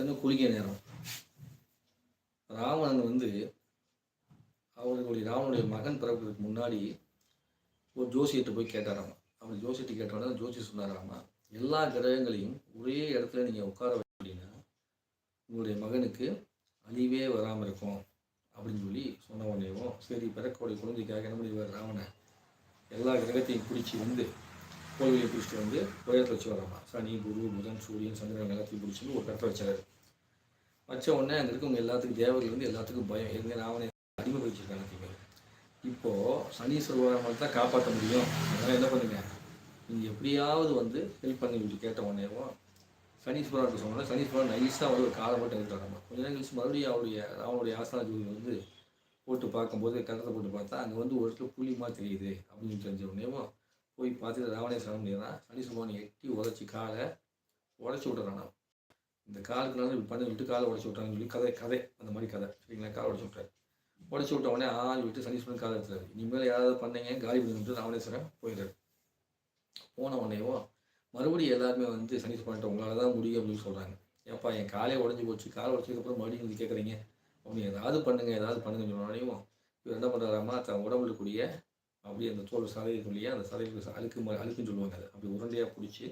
அது குளிக்க நேரம். ராவணன் வந்து அவர்களுடைய ராவனுடைய மகன் பிறக்கிறதுக்கு முன்னாடி ஒரு ஜோசியத்தை போய் கேட்டாராமா. அவர் ஜோசியத்தை கேட்டவன ஜோசி சொன்னாராமா எல்லா கிரகங்களையும் ஒரே இடத்துல நீங்கள் உட்கார அப்படின்னா உங்களுடைய மகனுக்கு அழிவே வராமல் இருக்கும். அப்படின்னு சொல்லி சொன்ன உடனேவும் சரி பிறக்கக்கூடிய குழந்தைக்காக என்ன முடிவார் ராவணன்? எல்லா கிரகத்தையும் பிடிச்சி வந்து கோவிலை பிடிச்சிட்டு வந்து ஒரு இடத்துல வச்சு வராமா சனி குரு புதன் சூரியன் சந்திரன் எல்லாத்தையும் பிடிச்சிட்டு ஒரு இடத்துல வச்சாரு. வச்ச உடனே அங்கே இருக்கவங்க எல்லாத்துக்கும் தேவர்கள் வந்து எல்லாத்துக்கும் பயம். எங்கே ராவணன் அடிமைப்படுத்திருக்காங்க தீங்க சனி சனீஸ்வரமாக தான் காப்பாற்ற முடியும். அதனால் என்ன பண்ணுங்க? நீங்கள் எப்படியாவது வந்து ஹெல்ப் பண்ணி சொல்லி கேட்ட உடனேவும் சனீஸ்வரன் சொன்னால் சனீஸ்வரன் நைஸாக வந்து ஒரு காலை போட்டு எடுத்துறாங்க கொஞ்ச நேரம் கழிச்சு மறுபடியும் அவருடைய அவனுடைய ஆஸ்தான ஜோதி வந்து போட்டு பார்க்கும்போது கருத்தை போட்டு பார்த்தா அங்கே வந்து ஒரு இடத்துல புளிமா தெரியுது அப்படின்னு தெரிஞ்ச உடனேவும் போய் பார்த்துட்டு ராவணேஸ்வரம் முடியாதான் சனீஸ்வரன் எட்டி உதச்சி காலை உடச்சி விட்டுறான். இந்த காலுக்கு நான் இப்படி பண்ணி விட்டு காலை உடச்சி விட்டாங்கன்னு சொல்லி கதை கதை. அந்த மாதிரி கதை. சரிங்களா? காலை உடச்சி விட்டாரு. உடச்சி விட்ட உடனே ஆள் விட்டு சனீஸ்வரன் காலை எடுத்துறாரு இனிமேல் யாராவது பண்ணீங்க காலி பண்ணிட்டு ராவணேஸ்வரன் போயிடுறாரு. போன உடனேவோ மறுபடியும் எல்லாருமே வந்து சனீஸ்வரன் உங்களால் தான் முடியும் அப்படின்னு சொல்கிறாங்க ஏப்பா என் காலே உடஞ்சி போச்சு. காலை உடச்சதுக்கப்புறம் மறுபடியும் வந்து கேட்குறீங்க அப்படின்னு ஏதாவது பண்ணுங்க ஏதாவது பண்ணுங்க சொன்னாலையும் இவர் என்ன பண்ணுறாராமா தன் உடம்புல கூடிய அப்படியே அந்த தோல் சதை இருக்கக்கூடிய அந்த சதைக்கு அழுக்கு அழுக்குன்னு சொல்லுவாங்க அது. அப்படி உருண்டையாக பிடிச்சி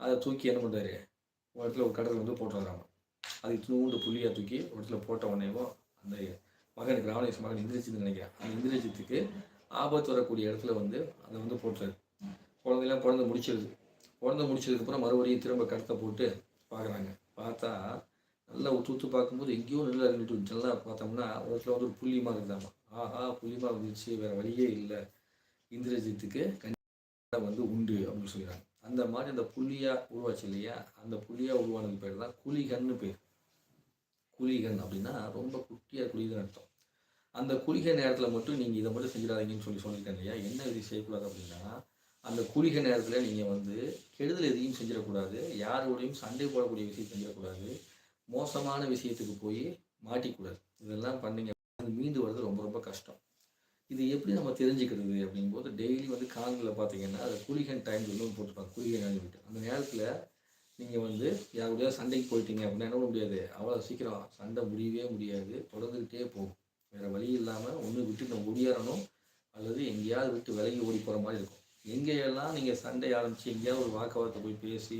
அதை தூக்கி என்ன பண்ணுறாரு ஒரு இடத்துல ஒரு கடத்தில் வந்து போட்டுறாங்க அது தூண்டு புள்ளியாக தூக்கி ஒரு இடத்துல போட்ட உடனேவும் அந்த மகனுக்கு ராவணேஸ் மகன் இந்திரஜித்து நினைக்கிறேன். அந்த இந்திரஜித்துக்கு ஆபத்து வரக்கூடிய இடத்துல வந்து அதை வந்து போட்டுறாரு. குழந்தைலாம் குழந்தை முடிச்சிருது. குழந்தை முடிச்சதுக்கப்புறம் மறுபடியும் திரும்ப கடத்தை போட்டு பார்க்குறாங்க. பார்த்தா நல்லா உத்து உத்து பார்க்கும்போது எங்கேயோ நல்லா இருந்துட்டு நல்லா பார்த்தோம்னா ஒரு இடத்துல வந்து ஒரு புள்ளி மாதிரி இருந்தாமா ஆஹா புலிமா வந்துச்சு வேற வழியே இல்லை. இந்திரஜித்துக்கு கண்டிப்பாக வந்து உண்டு அப்படின்னு சொல்கிறாங்க அந்த மாதிரி அந்த புள்ளியா உருவாச்சு இல்லையா? அந்த புள்ளியா உருவானது பேர் தான் குளிகன்னு பேர். குலிகன் அப்படின்னா ரொம்ப குட்டியாக குளிதுன்னு அர்த்தம். அந்த குளிகை நேரத்தில் மட்டும் நீங்கள் இதை மட்டும் செஞ்சிடாதீங்கன்னு சொல்லி சொல்லிட்டேன் இல்லையா? என்ன இது செய்யக்கூடாது அப்படின்னா அந்த குளிகை நேரத்தில் நீங்கள் வந்து கெடுதல் எதையும் செஞ்சிடக்கூடாது. யாரோடையும் சண்டை போடக்கூடிய விஷயம் செஞ்சிடக்கூடாது. மோசமான விஷயத்துக்கு போய் மாட்டிக்கூடாது. இதெல்லாம் பண்ணீங்க. மீண்டு வர்றது ரொம்ப ரொம்ப கஷ்டம். இது எப்படி நம்ம தெரிஞ்சுக்கிறது அப்படிங்கும்போது டெய்லி வந்து காலங்களில் பார்த்தீங்கன்னா அது குளிகன் டைம் சொல்லி ஒன்று போட்டிருப்பாங்க குளிகை நேரம் சொல்லிட்டு. அந்த நேரத்தில் நீங்கள் வந்து யாருடைய சண்டைக்கு போயிட்டீங்க அப்படின்னா என்ன முடியாது? அவ்வளோ சீக்கிரம் சண்டை முடியவே முடியாது. தொடர்ந்துக்கிட்டே போகும். வேறு வழி இல்லாமல் ஒன்று விட்டு நம்ம முடியறணும் அல்லது எங்கேயாவது விட்டு விலகி ஓடி போகிற மாதிரி இருக்கும். எங்கேயெல்லாம் நீங்கள் சண்டை ஆரம்பித்து எங்கேயாவது ஒரு வாக்குவாதத்தை போய் பேசி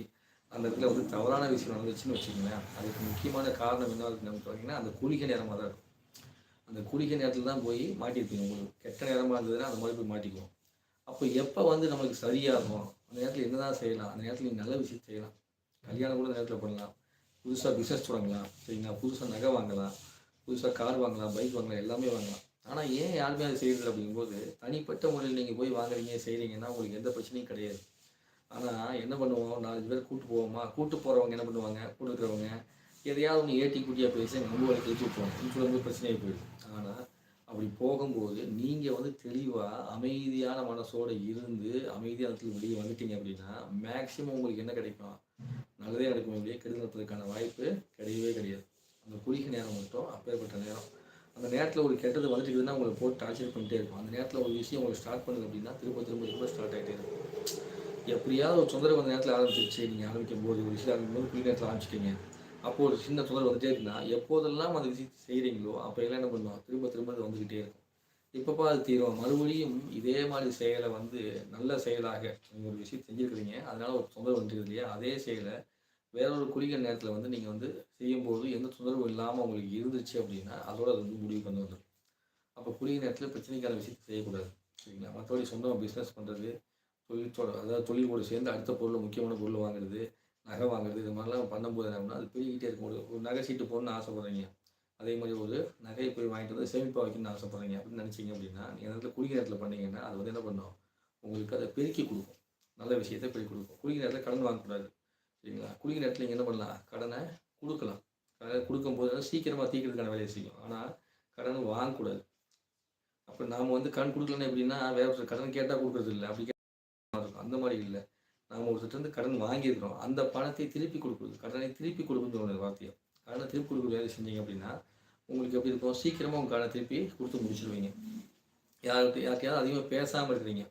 அந்த இடத்துல வந்து தவறான விஷயம் நடந்துச்சுன்னு வச்சுக்கோங்களேன் அதுக்கு முக்கியமான காரணம் என்ன இருக்குன்னு பார்த்தீங்கன்னா அந்த குளிகை நேரமாக தான் இருக்கும். அந்த குடிக்க நேரத்தில் தான் போய் மாட்டியிருப்பீங்க. உங்களுக்கு கெட்ட நேரமாக இருந்ததுன்னா அந்த மாதிரி போய் மாட்டிக்குவோம். அப்போ எப்போ வந்து நம்மளுக்கு சரியாகும்? அந்த நேரத்தில் என்ன தான் செய்யலாம்? அந்த நேரத்தில் நீங்கள் நல்ல விஷயம் செய்யலாம். கல்யாணம் கூட அந்த நேரத்தில் பண்ணலாம். புதுசாக பிஸ்னஸ் தொடங்கலாம். சரிங்களா? புதுசாக நகை வாங்கலாம். புதுசாக கார் வாங்கலாம் பைக் வாங்கலாம் எல்லாமே வாங்கலாம். ஆனால் ஏன் யாருமே அதை செய்யறது அப்படிங்கும்போது தனிப்பட்ட முறையில் நீங்கள் போய் வாங்குறீங்க செய்கிறீங்கன்னா உங்களுக்கு எந்த பிரச்சனையும் கிடையாது. ஆனால் என்ன பண்ணுவோம்? நாலு பேர் கூப்பிட்டு போவோமா? கூப்பிட்டு போகிறவங்க என்ன பண்ணுவாங்க? கூட இருக்கிறவங்க எதையாவது ஒன்று ஏற்றி குட்டியாக பேசி ரொம்ப வழி கழிச்சு விட்டுருவோம் இது வந்து பிரச்சனையாக போயிடும் ஆனால் அப்படி போகும்போது நீங்கள் வந்து தெளிவாக அமைதியான மனசோடு இருந்து அமைதியான இடத்துல வெளியே வந்துட்டீங்க அப்படின்னா மேக்ஸிமம் உங்களுக்கு என்ன கிடைக்கும்? நல்லதே கிடைக்கும் வெளியே கெடுதல் நடத்துறதுக்கான வாய்ப்பு கிடையவே கிடையாது. அந்த குளிகை நேரம் மட்டும் அப்பேற்பட்ட நேரம். அந்த நேரத்தில் ஒரு கெட்டது வந்துட்டுருக்குதுன்னா உங்களை போட்டு டார்ச்சர் பண்ணிட்டே இருக்கும். அந்த நேரத்தில் ஒரு விஷயம் உங்களுக்கு ஸ்டார்ட் பண்ணுது அப்படின்னா திரும்ப திரும்ப திரும்ப ஸ்டார்ட் ஆகிட்டே இருக்கும். எப்படியாவது ஒரு தொந்தரவு அந்த நேரத்தில் ஆரம்பிச்சிருச்சு. நீங்கள் ஆரம்பிக்கும் போது ஒரு விஷயம் ஆரம்பிக்கும் போது குளிர் நேரத்தில் ஆரம்பிச்சிட்டீங்க. அப்போ ஒரு சின்ன தொந்தரவு வந்துட்டே இருக்குன்னா எப்போதெல்லாம் அந்த விஷயத்தை செய்கிறீங்களோ அப்போ எல்லாம் என்ன பண்ணுவோம் திரும்ப திரும்ப அது வந்துக்கிட்டே இருக்கும். இப்பப்போ அது தீரும். மறுபடியும் இதே மாதிரி செயலை வந்து நல்ல செயலாக நீங்கள் ஒரு விஷயம் செஞ்சுருக்கிறீங்க. அதனால் ஒரு தொந்தரவு வந்துருக்குது இல்லையா? அதே செயலை வேற ஒரு குறுகிய நேரத்தில் வந்து நீங்கள் வந்து செய்யும்போது எந்த தொந்தரவும் இல்லாமல் உங்களுக்கு இருந்துச்சு அப்படின்னா அதோட அது வந்து முடிவு வந்து வந்துடும் அப்போ குறுகிய நேரத்தில் பிரச்சனைக்கான விஷயத்தை செய்யக்கூடாது. சரிங்களா? மற்றபடி சொந்தமாக பிஸ்னஸ் பண்ணுறது தொழில் அதாவது அதாவது தொழிலோடு சேர்ந்து அடுத்த பொருள் முக்கியமான பொருள் வாங்குறது நகை வாங்குறது இது மாதிரிலாம் பண்ணும்போது என்ன அது பெருகிட்டே இருக்கும். ஒரு ஒரு நகை சீட்டு போடணும்னு ஆசைப்படுறீங்க. அதே மாதிரி ஒரு நகையை போய் வாங்கிட்டு வந்து சேமிப்பாக வைக்கணும்னு ஆசைப்படுறீங்க அப்படின்னு நினச்சிங்க அப்படின்னா நீங்கள் நேரத்தில் குளிகை நேரத்தில் பண்ணீங்கன்னா அது வந்து என்ன பண்ணும்? உங்களுக்கு அதை பெருக்கி கொடுக்கும். நல்ல விஷயத்தை பெருக்கி கொடுக்கும். குறுகிய நேரத்தில் கடன் வாங்கக்கூடாது. சரிங்களா? குறுகிய நேரத்தில் நீங்கள் என்ன பண்ணலாம்? கடனை கொடுக்கலாம். கடனை கொடுக்கும்போது சீக்கிரமாக தீக்கிறதுக்கான வேலையை செய்யும். ஆனால் கடன் வாங்கக்கூடாது. அப்போ நாம் வந்து கடன் கொடுக்கலன்னா எப்படின்னா வேறு கடன் கேட்டால் கொடுக்குறது இல்லை அப்படி கேட்டால் இருக்கும் அந்த மாதிரி இல்லை. நாம் ஒருத்தர் கடன் வாங்கியிருக்கிறோம். அந்த பணத்தை திருப்பி கொடுக்குறது கடனை திருப்பி கொடுக்குன்னு ஒரு வார்த்தையை? கடனை திருப்பி கொடுக்குற வேலை செஞ்சீங்க அப்படின்னா உங்களுக்கு எப்படி இருக்கும்? சீக்கிரமாக உங்கள் கடனை திருப்பி கொடுத்து முடிச்சிருவீங்க. யாருக்கு யாருக்கையாவது அதிகமாக பேசாமல் இருக்கிறீங்க.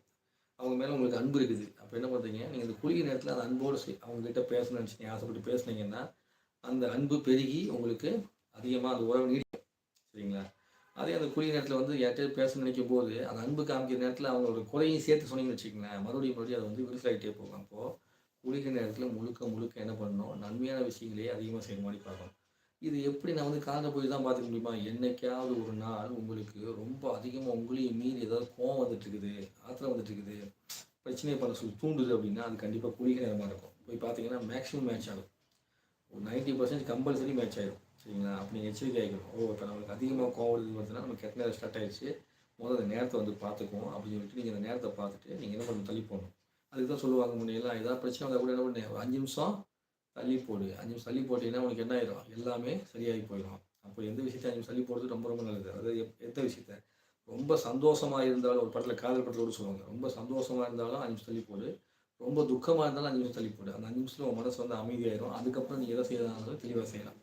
அவங்க மேலே உங்களுக்கு அன்பு இருக்குது. அப்போ என்ன பண்ணுறீங்க நீங்கள் இந்த குளிக்கிற நேரத்தில் அந்த அன்போடு சரி அவங்ககிட்ட பேசணும்னு நினச்சிங்க ஆசைப்பட்டு பேசுனீங்கன்னா அந்த அன்பு பெருகி உங்களுக்கு அதிகமாக அந்த உறவு நீடிக்கும். சரிங்களா? அதே அந்த குளிர் நேரத்தில் வந்து யார்கிட்டயும் பேச நினைக்கும் போது அந்த அன்பு காமிக்கிற நேரத்தில் அவங்களோட குறையும் சேர்த்து சொன்னீங்கன்னு வச்சுக்கோங்களேன் மறுபடியும் மறுபடியும் அது வந்து விரிசலாகிட்டே போகும். அப்போது குளிக்கிற நேரத்தில் முழுக்க முழுக்க என்ன பண்ணணும்? நன்மையான விஷயங்களையே அதிகமாக செய்ய மாதிரி பார்க்கணும். இது எப்படி நான் வந்து காலைல போய் தான் பார்த்துக்க முடியுமா? என்னைக்காவது ஒரு நாள் உங்களுக்கு ரொம்ப அதிகமாக உங்களையும் மீறி ஏதாவது கோவம் வந்துட்டுருக்குது ஆத்திரம் வந்துட்டு இருக்குது பிரச்சனையை பண்ண சொல்லி தூண்டுது அப்படின்னா அது கண்டிப்பாக குறுகிய நேரமாக இருக்கும். போய் பார்த்தீங்கன்னா மேக்ஸிமம் மேட்ச் ஆகும். ஒரு நைன்ட்டி பர்சன்ட் கம்பல்சரி மேட்ச் ஆகிடும் சரிங்களா? அப்போ நீங்கள் எச்சரிக்கை ஆகிக்கணும் ஓ இப்போ நம்மளுக்கு அதிகமாக கோவல் வருது வருதுன்னா நம்ம கெட்ட நேரம் ஸ்டார்ட் ஆயிடுச்சு. முதல்ல அந்த நேரத்தை வந்து பார்த்துக்குவோம் அப்படின்னு சொல்லிட்டு நீங்கள் அந்த நேரத்தை பார்த்துட்டு நீங்கள் என்ன பண்ணணும்? தள்ளி போகணும் அதுக்கு தான் சொல்லுவாங்க முன்னெல்லாம் ஏதாவது பிரச்சனை வந்தால் கூட என்ன பண்ணு? அஞ்சு நிமிஷம் தள்ளி போடு. அஞ்சு நிமிஷம் தள்ளி போட்டீங்கன்னா உனக்கு என்ன ஆயிரும்? எல்லாமே சரியாகி போயிடும். அப்போ எந்த விஷயத்தையும் அஞ்சு நிமிஷம் தள்ளி போடுறது ரொம்ப ரொம்ப நல்லது. அதாவது எந்த விஷயத்த? ரொம்ப சந்தோஷமாக இருந்தாலும் ஒரு படத்தில் காதல் படத்தில் கூட சொல்லுவாங்க. ரொம்ப சந்தோஷமாக இருந்தாலும் அஞ்சு நிமிஷம் தள்ளி போடு. ரொம்ப துக்கமாக இருந்தாலும் அஞ்சு நிமிஷம் தள்ளி போடு. அந்த அஞ்சு நிமிஷத்தில் உன் மனசு வந்து அமைதியாயிரும். அதுக்கப்புறம் நீங்கள் எதை செய்யலாம் தெளிவாக செய்யலாம்.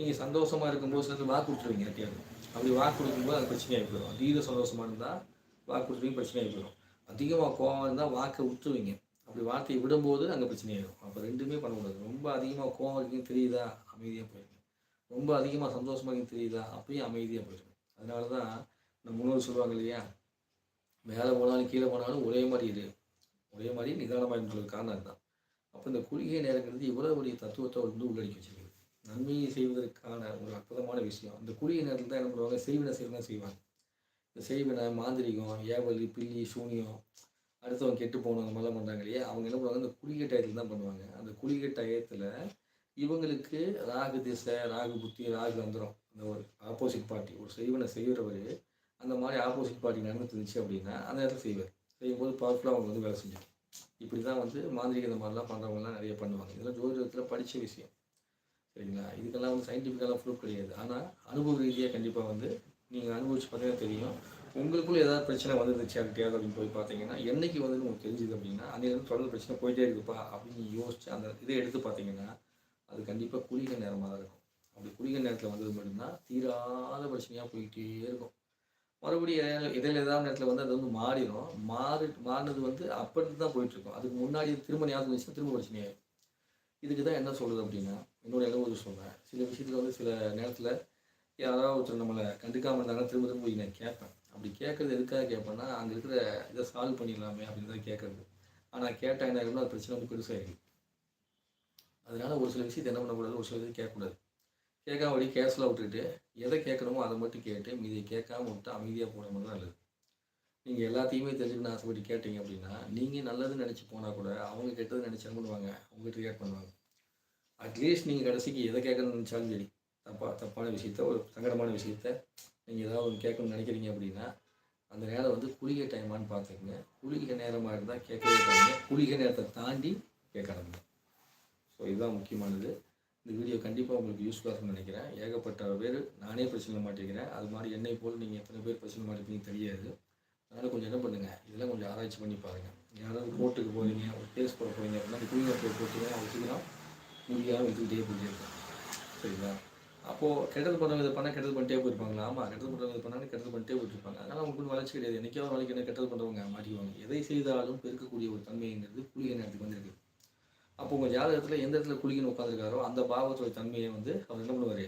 நீங்கள் சந்தோஷமாக இருக்கும்போது சில வாக்கு கொடுத்துருவீங்க யார்ட்டையாவது அப்படி வாக்கு கொடுக்கும்போது அது பிரச்சனையாக போயிடும். அதீத சந்தோஷமாக இருந்தால் வாக்கு கொடுத்துருவீங்க பிரச்சனையாக போயிடும். அதிகமாக கோவம் இருந்தால் வாக்கை விட்டுருவீங்க. அப்படி வார்த்தையை விடும்போது அங்கே பிரச்சனையாயிடும். அப்போ ரெண்டுமே பண்ணக்கூடாது ரொம்ப அதிகமாக கோவம் இருக்குன்னு தெரியுதா? அமைதியாக போயிருங்க ரொம்ப அதிகமாக சந்தோஷமாக இருக்குன்னு தெரியுதா? அப்பயும் அமைதியாக போயிருங்க அதனால தான் நம்ம முன்னோர் சொல்லுவாங்க இல்லையா? மேலே போனாலும் கீழே போனாலும் ஒரே மாதிரி இரு. ஒரே மாதிரி நிதானமாக இருந்தது காரணம் தான் அப்போ இந்த குறுகிய நேரங்கிறது இவ்வளோ பெரிய தத்துவத்தை வந்து உள்ளடக்கி வச்சிருக்குது நன்மையை செய்வதற்கான ஒரு அற்புதமான விஷயம். அந்த குறுகிய நேரத்தில் தான் என்ன பண்ணுவாங்க? செய்வினை செய்வதான் செய்வாங்க. இந்த செய்வினை மாந்திரிகம் ஏவல் பில்லி சூனியம் அடுத்தவங்க கெட்டு போனவங்க மாதிரிலாம் பண்ணுறாங்க இல்லையா? அவங்க என்ன பண்ணுவாங்க? இந்த குளிகை டயத்தில் தான் பண்ணுவாங்க. அந்த குளிகை டயத்தில் இவங்களுக்கு ராகு திசை ராகு புத்தி ராகு வந்துடும் அந்த ஒரு ஆப்போசிட் பார்ட்டி ஒரு செய்வனை செய்கிறவர் அந்த மாதிரி ஆப்போசிட் பார்ட்டி நன்மை இருந்துச்சு அப்படின்னா அந்த நேரத்தில் செய்வார். செய்யும்போது பவர்ஃபுல்லாக அவங்க வந்து வேலை செஞ்சுரும் இப்படி தான் வந்து மாந்திரிக இந்த மாதிரிலாம் பண்ணுறவங்கலாம் நிறைய பண்ணுவாங்க. இதெல்லாம் ஜோதிடத்தில் படித்த விஷயம். சரிங்களா? இதுக்கெல்லாம் வந்து சயின்டிஃபிக்கெல்லாம் ப்ரூஃப் கிடையாது. ஆனால் அனுபவ ரீதியாக கண்டிப்பாக வந்து நீங்கள் அனுபவிச்சு பார்த்தீங்கன்னா தெரியும். உங்களுக்குள்ள ஏதாவது பிரச்சனை வந்துருந்துச்சு யார்கிட்டயாவது அப்படின்னு போய் பார்த்தீங்கன்னா என்னைக்கு வந்து உங்களுக்கு தெரிஞ்சுது அப்படின்னா அந்த தொடர்ந்து பிரச்சனை போயிட்டே இருக்குப்பா அப்படின்னு யோசிச்சு அந்த இதை எடுத்து பார்த்தீங்கன்னா அது கண்டிப்பாக குளிக நேரமாக தான் இருக்கும். அப்படி குளிக நேரத்தில் வந்தது மட்டும்தான் தீராத பிரச்சனையாக போய்கிட்டே இருக்கும். மறுபடியும் இதில் இடையில ஏதாவது நேரத்தில் வந்து அது வந்து மாறிடும். மாறி மாறினது வந்து அப்படி தான் போயிட்டுருக்கும் அதுக்கு முன்னாடி திரும்ப ஞாபகம் இருந்துச்சுன்னா திரும்ப பிரச்சனையாயிடும் இதுக்கு தான் என்ன சொல்கிறது அப்படின்னா என்னோட அனுபவத்தை சொன்னேன். சில விஷயத்தில் வந்து சில நேரத்தில் யாராவது ஒருத்தர் நம்மளை கண்டுக்காமல் இருந்தாங்கன்னா திரும்ப திரும்ப போய் நான் கேட்பேன். அப்படி கேட்கறது எதுக்காக கேட்பேன்னா அங்கே இருக்கிற இதை சால்வ் பண்ணிடலாமே அப்படின்னு தான் கேட்கறது. ஆனால் கேட்டால் என்ன ஆகும்னா அது பிரச்சனை வந்து பெருசாகிடும் அதனால ஒரு சில விஷயத்தை என்ன பண்ணக்கூடாது? ஒரு சில விஷயத்தை கேட்கக்கூடாது. கேட்காம வழி கேஸ்லாம் விட்டுட்டு எதை கேட்கணுமோ அதை மட்டும் கேட்டு மீதியை கேட்காம விட்டு அமைதியாக போன தான் நல்லது. நீங்கள் எல்லாத்தையுமே தெரிஞ்சுக்கணும் ஆசைப்பட்டு கேட்டீங்க அப்படின்னா நீங்கள் நல்லதுன்னு நினச்சி போனால் கூட அவங்க கெட்டது நினச்சி என்ன பண்ணுவாங்க? உங்கள்கிட்ட ரியாக்ட் பண்ணுவாங்க. அட்லீஸ்ட் நீங்கள் கடைசிக்கு எதை கேட்கணும்னு நினச்சாலும் சரி தப்பா தப்பான விஷயத்த ஒரு சங்கடமான விஷயத்த நீங்கள் ஏதாவது ஒன்று கேட்கணும்னு நினைக்கிறீங்க அப்படின்னா அந்த நேரம் வந்து குளிகை டைமான்னு பார்த்துக்குங்க. குளிகை நேரமாக இருந்தால் கேட்கவே பாருங்க குளிகை நேரத்தை தாண்டி கேட்கணும் ஸோ இதுதான் முக்கியமானது. இந்த வீடியோ கண்டிப்பாக உங்களுக்கு யூஸ்ஃபுல்லாக இருக்கும்னு நினைக்கிறேன். ஏகப்பட்ட பேர் நானே பிரச்சனை மாட்டேங்கிறேன் அது மாதிரி என்னை போல் நீங்கள் எத்தனை பேர் பிரச்சனை மாட்டிருப்பீங்க தெரியாது. அதனால் கொஞ்சம் என்ன பண்ணுங்கள் இதெல்லாம் கொஞ்சம் ஆராய்ச்சி பண்ணி பாருங்கள் யாராவது கோர்ட்டுக்கு போகிறீங்க ஒரு கேஸ் போட போகிறீங்க அப்படின்னா அந்த குளிகை போய் போட்டிங்கன்னா வச்சுக்கலாம் முடியாமல் வச்சுக்கிட்டே போயிட்டே இருக்கும் சரிங்களா? அப்போது கெட்டது பண்ணுறவங்க இதை பண்ணால் கெட்டது பண்ணிட்டே போயிருப்பாங்களா? ஆமாம் கெட்டது பண்ணுறவங்க இது பண்ணால் கெட்டது பண்ணிட்டே போயிட்டுருப்பாங்க அதனால் அவங்களுக்கு வளர்ச்சி கிடையாது. என்றைக்கோ நாளைக்கு என்ன கெட்டது பண்ணுறவங்க மாட்டிக்குவாங்க. எதை செய்தாலும் பெருக்கக்கூடிய ஒரு தன்மைங்கிறது குளிகை நேரத்துக்கு வந்திருக்கு. அப்போ உங்கள் ஜாதகத்தில் எந்த இடத்துல குளிகன்னு உட்காந்துருக்காரோ அந்த பாவத்தோட தன்மையை வந்து அவர் என்ன பண்ணுவார்?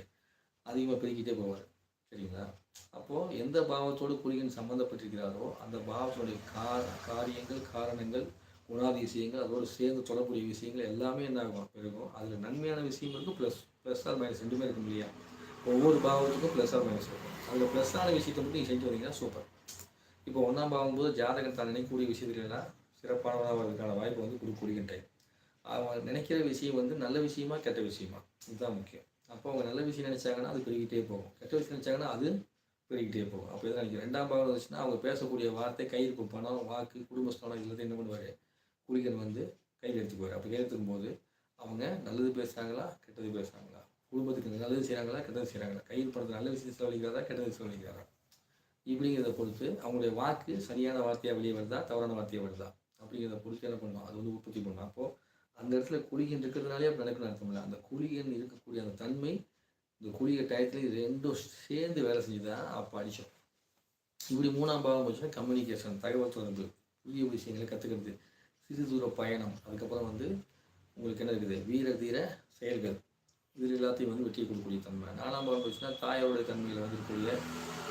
அதிகமாக பெருக்கிட்டே போவார். சரிங்களா? அப்போது எந்த பாவத்தோடு குளிகன் சம்மந்தப்பட்டிருக்கிறாரோ அந்த பாவத்தோடைய கா காரியங்கள் காரணங்கள் குணாதிசயங்கள் அதோடு சேர்ந்து தொடர்புடைய விஷயங்கள் எல்லாமே என்ன ஆகும்? பெருகும். அதில் நன்மையான விஷயம் இருக்கும் ப்ளஸ் ப்ளஸ் ஆர் மைனஸ் ரெண்டுமே இருக்கும் இல்லையா? ஒவ்வொரு பாவத்துக்கும் ப்ளஸ் ஆர் மைனஸ் இருக்கும். அதில் ப்ளஸ்ஸான விஷயத்தை மட்டும் நீங்கள் செஞ்சு வந்தீங்கன்னா சூப்பர் இப்போ ஒன்றாம் பாவம் போது ஜாதகம் தான் நினைக்கக்கூடிய விஷயத்துலாம் சிறப்பானதாக வரதுக்கான வாய்ப்பு வந்து கொடுக்கக்கூடிய டைம் அவங்க நினைக்கிற விஷயம் வந்து நல்ல விஷயமா கெட்ட விஷயமா? இதுதான் முக்கியம். அப்போ அவங்க நல்ல விஷயம் நினைச்சாங்கன்னா அது பெருகிட்டே போகும். கெட்ட விஷயம் நினைச்சாங்கன்னா அது பெருகிட்டே போகும். அப்போ இதான் நினைக்கிறேன். ரெண்டாம் பாவம் வந்துச்சுன்னா அவங்க பேசக்கூடிய வார்த்தை கையிருப்பு பணம் வாக்கு குடும்பஸ்தானம் எல்லாத்தையும் என்ன பண்ணுவார்? குழிகள் வந்து கையில் எடுத்துக்குவார். அப்போ கையில் எடுத்துக்கும் போது அவங்க நல்லது பேசுகிறாங்களா கெட்டது பேசுகிறாங்களா குடும்பத்துக்கு நல்லது செய்கிறாங்களா கெட்டது செய்கிறாங்களா கையில் பணத்தை நல்ல விஷயம் செலவழிக்கிறாரா கெட்டது செலவழிக்கிறாரா இப்படிங்கிறத பொறுத்து அவங்களுடைய வாக்கு சரியான வார்த்தையாக வெளியே வருதா தவறான வார்த்தையாக வருதா? அப்படிங்கிறத பொறுத்து என்ன பண்ணும்? அது வந்து உற்பத்தி பண்ணும். அப்போது அந்த இடத்துல குழிகள் இருக்கிறதுனாலே அப்போ நடக்கணும் அர்த்தம் இல்லை. அந்த குழிகள் இருக்கக்கூடிய அந்த தன்மை இந்த குளிகை டயத்துலேயும் ரெண்டும் சேர்ந்து வேலை செஞ்சு தான் அப்போ அடித்தோம் இப்படி மூணாம் பாகம் வச்சுன்னா கம்யூனிகேஷன் தகவல் தொடர்பு. புதிய விஷயங்களை கற்றுக்கிறது சிறு தூர பயணம். அதுக்கப்புறம் வந்து உங்களுக்கு என்ன இருக்குது? வீர தீர செயல்கள். இது எல்லாத்தையும் வந்து வெற்றி கொடுக்கக்கூடிய தன்மை. நாலாம் பாவம் போச்சுன்னா தாயோடைய தன்மையில் வந்து இருக்கக்கூடிய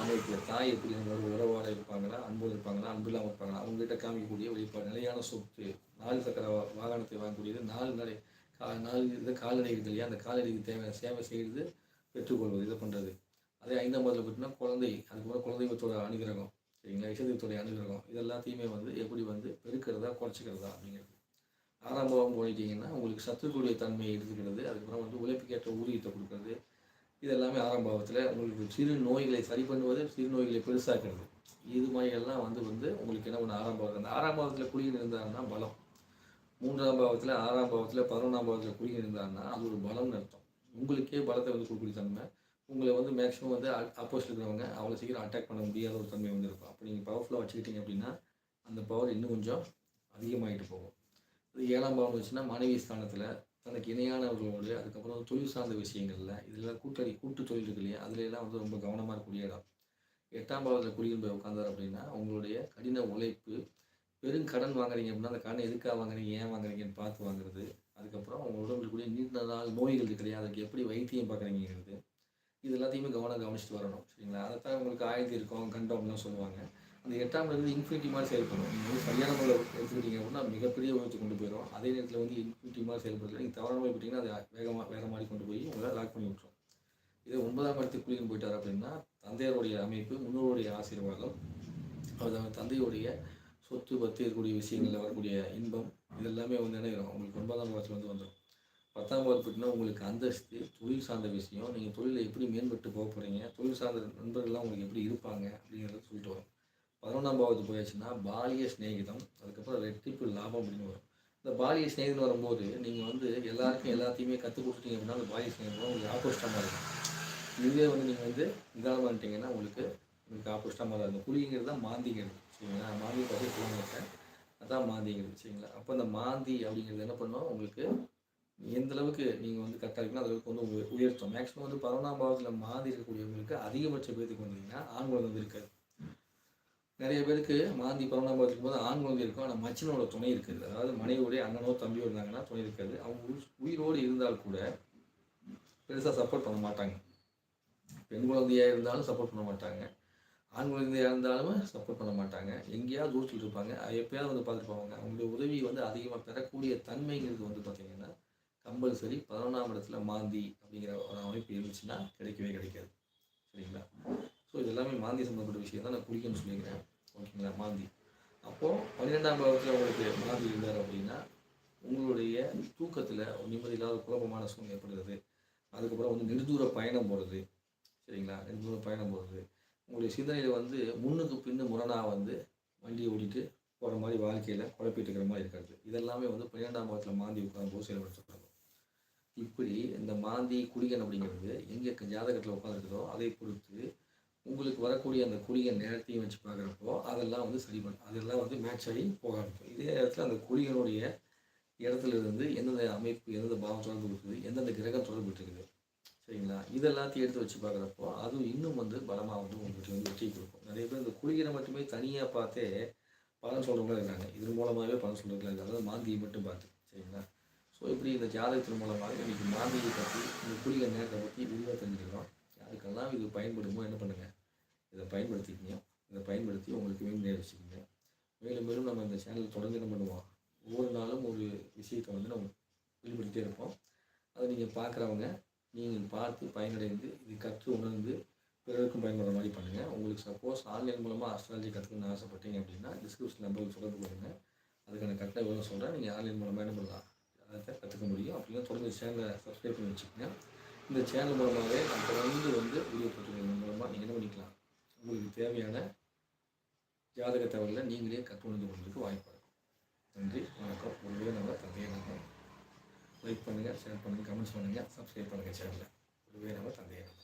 அமைப்பு. தாய் எப்படி நம்மளோட உறவோட இருப்பாங்களா? அன்போடு இருப்பாங்களா? அன்பு இல்லாமல் இருப்பாங்களா? அவங்ககிட்ட காமிக்கக்கூடிய வெளிப்பாடு. நிலையான சொத்து. நாலு சக்கர வாகனத்தை வாங்கக்கூடியது. நாலு நடை கா நாலு இது கால்நடை இருக்கு இல்லையா? அந்த கால்நடைக்கு தேவையான சேவை செய்கிறது பெற்றுக்கொள்வது. இதை பண்ணுறது அதே ஐந்தாம் பாதத்தில் பார்த்தீங்கன்னா குழந்தை. அதுக்கப்புறம் குழந்தைங்களோட அனுகிரகம். சரிங்களா? இசைத்துறை அனுகிரகம் இது எல்லாத்தையுமே வந்து எப்படி வந்து பெருக்கிறதா குறைச்சிக்கிறதா அப்படிங்கிறது. ஆறாம் பாவம் போயிட்டீங்கன்னா உங்களுக்கு சத்துருக்குடைய தன்மையை எடுத்துக்கிறது அதுக்கப்புறம் வந்து உழைப்புக்கேற்ற ஊதியத்தை கொடுக்கறது. இது எல்லாமே ஆறாம் பாவத்தில் உங்களுக்கு சிறு நோய்களை சரி பண்ணுவது சிறு நோய்களை பெருசாக்குறது. இது மாதிரியெல்லாம் வந்து வந்து உங்களுக்கு என்ன பண்ண ஆறாம் பாவத்தில் அந்த ஆறாம் பாவத்தில் குளிர் இருந்தாருன்னா பலம். மூன்றாம் பாவத்தில் ஆறாம் பாவத்தில் பதினொன்றாம் பாவத்தில் குளிர் இருந்தாருன்னா அது ஒரு பலம்னு அர்த்தம். உங்களுக்கே பலத்தை வந்து கொடுக்கக்கூடிய தன்மை. உங்களை வந்து மேக்ஸிமம் வந்து அப்போஸ் இருக்கிறவங்க அவ்வளோ சீக்கிரம் அட்டாக் பண்ண முடியாத ஒரு தன்மை வந்து இருக்கும். அப்போ நீங்கள் பவர்ஃபுல்லாக வச்சுக்கிட்டீங்க அப்படின்னா அந்த பவர் இன்னும் கொஞ்சம் அதிகமாகிட்டு போகும். இது ஏழாம் பாவம் வச்சுன்னா மனைவி ஸ்தானத்தில் தனக்கு இணையானவர்களோடு அதுக்கப்புறம் தொழில் சார்ந்த விஷயங்களில் இதில் கூட்டணி கூட்டு தொழில் இருக்கு இல்லையா? அதுல எல்லாம் வந்து ரொம்ப கவனமாக இருக்கக்கூடிய இடம். எட்டாம் பாவத்தில் குடியின் போய் உட்காந்தார் அப்படின்னா உங்களுடைய கடின உழைப்பு பெரும் கடன் வாங்குறீங்க அப்படின்னா அந்த கடனை எதுக்காக வாங்குறீங்க ஏன் வாங்குறீங்கன்னு பார்த்து வாங்குறது. அதுக்கப்புறம் உங்கள் உடம்புல இருக்கக்கூடிய நீண்ட நாள் நோய்கள் இருக்கு இல்லையா? அதுக்கு எப்படி வைத்தியம் பார்க்குறீங்கிறது இது எல்லாத்தையுமே கவனம் கவனிச்சுட்டு வரணும் சரிங்களா? அதைத்தான் உங்களுக்கு ஆயுதம் இருக்கும் கண்டோம்லாம் சொல்லுவாங்க. அந்த எட்டாம் இருந்து இன்ஃபினிட்டி மாதிரி செயல்படும் நீங்கள் வந்து சரியான முறையில் எடுத்துக்கிட்டீங்க அப்படின்னா மிகப்பெரிய உயர்ச்சி கொண்டு போயிடும். அதே நேரத்தில் வந்து இன்ஃபினிட்டி மாதிரி செயல்படுறது நீங்கள் தவறான முறை போட்டிங்கன்னா அது வேகமாக வேற மாதிரி கொண்டு போய் உங்களை லாக் பண்ணி விட்டுரும். இதே ஒன்பதாம் இடத்துக்கு குளிக்கும் போயிட்டார் அப்படின்னா தந்தையருடைய அமைப்பு முன்னோருடைய ஆசீர்வாதம் அவர் தந்தையுடைய சொத்து பத்து இருக்கக்கூடிய விஷயங்களில் வரக்கூடிய இன்பம் இதெல்லாமே வந்து என்ன உங்களுக்கு ஒன்பதாம் இடத்துல வந்து வந்துடும் பத்தாம் பாவம் உங்களுக்கு அந்தஸ்து தொழில் சார்ந்த விஷயம் நீங்கள் தொழிலில் எப்படி மேம்பட்டு போக போகிறீங்க தொழில் சார்ந்த நண்பர்கள்லாம் உங்களுக்கு எப்படி இருப்பாங்க அப்படிங்கிறத சொல்லிட்டு வரும். பதினொன்றாம் பாவத்து போயாச்சுன்னா பாலிய சிநேகிதம் அதுக்கப்புறம் ரெட்டிப்பு லாபம் அப்படின்னு வரும். இந்த பாலிய சிநேகிதம் வரும்போது நீங்கள் வந்து எல்லாருக்கும் எல்லாத்தையுமே கற்றுக் கொடுத்துட்டீங்க அப்படின்னா அந்த பாலிய சிநேகிதம் உங்களுக்கு ஆப்போசிட்டமாக இருக்கும். இதுவே வந்து நீங்கள் வந்து நிதானமாக பண்ணிட்டீங்கன்னா உங்களுக்கு உங்களுக்கு ஆப்போசிட்டமாக தான் இருக்கும். புளிங்கிறது தான் மாந்திங்கிறது சரிங்களா? மாந்தி பற்றி சொல்ல அதான் மாந்திங்கிறது சரிங்களா? அப்போ அந்த மாந்தி அப்படிங்கிறது என்ன பண்ணுவோம் உங்களுக்கு எந்த அளவுக்கு நீங்கள் வந்து கரெக்டாக இருக்கணும் அந்த அளவுக்கு வந்து உயர்த்தும் மேக்ஸிமம் வந்து பதினொன்றாம் பாவத்தில் மாந்தி இருக்கக்கூடியவங்களுக்கு அதிகபட்ச பேருக்கு வந்தீங்கன்னா ஆண் குழந்தை இருக்காது. நிறைய பேருக்கு மாந்தி பதினொன்றாம் பாவத்துக்கு போது ஆண் குழந்தை இருக்கும் ஆனால் மச்சினோட துணை இருக்குது. அதாவது மனைவியோடைய அண்ணனோ தம்பியோ இருந்தாங்கன்னா துணை இருக்காது. அவங்க உயிரோடு இருந்தால் கூட பெருசாக சப்போர்ட் பண்ண மாட்டாங்க. பெண் குழந்தையாக இருந்தாலும் சப்போர்ட் பண்ண மாட்டாங்க. ஆண் குழந்தையாக இருந்தாலும் சப்போர்ட் பண்ண மாட்டாங்க. எங்கேயாவது தூரத்தில் இருப்பாங்க. அது எப்பயாவது வந்து பார்த்துட்டு போவாங்க. அவங்களுடைய உதவி வந்து அதிகமாக பெறக்கூடிய தன்மைங்கிறது வந்து பார்த்தீங்கன்னா கம்பல்சரி பதினொன்றாம் இடத்துல மாந்தி அப்படிங்கிற ஒரு அமைப்பு இருந்துச்சுன்னா கிடைக்கவே கிடைக்காது. சரிங்களா? ஸோ இது எல்லாமே மாந்தி சம்மந்தப்பட்ட விஷயம் தான் நான் குளிக்கணும்னு சொல்லிக்கிறேன் ஓகேங்களா? மாந்தி. அப்போது பன்னிரெண்டாம் பாவத்தில் உங்களுக்கு மாந்தி இருந்தார் அப்படின்னா உங்களுடைய தூக்கத்தில் நிம்மதி இல்லாத குழப்பமான சூழ்நிலை ஏற்படுகிறது. அதுக்கப்புறம் வந்து நெடுதூர பயணம் போகிறது சரிங்களா? நெடுதூர பயணம் போகிறது உங்களுடைய சிந்தனையில் வந்து முன்னுக்கு பின்னு முரணாக வந்து வண்டியை ஓடிட்டு போகிற மாதிரி வாழ்க்கையில் குழப்பிட்டு இருக்கிற மாதிரி இருக்கிறது. இதெல்லாமே வந்து பன்னிரெண்டாம் பாவத்தில் மாந்தி உட்காந்து போது செயல்படுத்தப்படும். இப்படி இந்த மாந்தி குடிகன் அப்படிங்கிறது எங்கே ஜாதகத்தில் உட்காந்துருக்குதோ அதை பொறுத்து உங்களுக்கு வரக்கூடிய அந்த குளிகன் நேரத்தையும் வச்சு பார்க்குறப்போ அதெல்லாம் வந்து சரி பண்ணும் அதெல்லாம் வந்து மேட்ச் ஆகி போக ஆரம்பிக்கும் இதே நேரத்தில் அந்த குளிகனுடைய இடத்துல இருந்து எந்தெந்த அமைப்பு எந்தெந்த பாவம் தொடர்பு இருக்குது எந்தெந்த கிரகம் தொடர்பு இருக்குது. சரிங்களா? இதெல்லாத்தையும் எடுத்து வச்சு பார்க்குறப்போ அதுவும் இன்னும் வந்து பலமாக வந்து உங்களுக்கு வந்து வெற்றி கொடுக்கும். நிறைய பேர் இந்த குளிகனை மட்டுமே தனியாக பார்த்தே பலன் சொல்கிறவங்களும் இருக்காங்க. இதன் மூலமாகவே பலன் சொல்கிறவங்களும் இருக்காங்க அதாவது மாந்தியை மட்டும் பார்த்து. சரிங்களா? ஸோ இப்படி இந்த ஜாதகத்தின் மூலமாக இன்றைக்கி மாந்தியை பற்றி இந்த குளிகை நேரத்தை பற்றி விரிவாக தெரிஞ்சுக்கிறோம் யாருக்கெல்லாம் இது பயன்படுமோ என்ன பண்ணுங்கள் இதை பயன்படுத்திக்கிங்க. இதை பயன்படுத்தி உங்களுக்கு மேலும் நேரம் வச்சுக்கோங்க. மேலும் மேலும் நம்ம இந்த சேனல் தொடர்ந்து என்ன பண்ணுவோம்? ஒவ்வொரு நாளும் ஒரு விஷயத்தை வந்து நம்ம வெளிப்படுத்திட்டே இருப்போம். அதை நீங்கள் பார்க்குறவங்க நீங்கள் பார்த்து பயனடைந்து இது கற்று உணர்ந்து பிறருக்கும் பயன்படுற மாதிரி பண்ணுங்கள் உங்களுக்கு சப்போஸ் ஆன்லைன் மூலமாக அஸ்ட்ராலஜி கற்றுக்கணும்னு ஆசைப்பட்டீங்க அப்படின்னா டிஸ்கிரிப்ஷன் நம்பருக்கு தொடர்பு கொடுங்க அதுக்கான கரெக்டாக விவரம் சொல்கிறேன் நீங்கள் ஆன்லைன் மூலமாக என்ன பண்ணலாம்? அதை கற்றுக்க முடியும். அப்படின்னா தொடர்ந்து சேனலை சப்ஸ்கிரைப் பண்ணி வச்சுக்கோங்க. இந்த சேனல் மூலமாகவே நான் தொடர்ந்து வந்து வீடியோ போட்டுருக்கேன் மூலமாக நீங்கள் என்ன பண்ணிக்கலாம்? உங்களுக்கு தேவையான ஜாதக தகவலில் நீங்களே கற்றுணர்ந்து கொள்வதற்கு வாய்ப்பு இருக்கும். நன்றி வணக்கம். ஒருவே நம்ம தந்தையை நம்ம லைக் பண்ணுங்கள் ஷேர் பண்ணுங்கள் கமெண்ட்ஸ் பண்ணுங்கள் சப்ஸ்கிரைப் பண்ணுங்கள் சேனலில் ஒருவே நம்ம தந்தையை நம்ம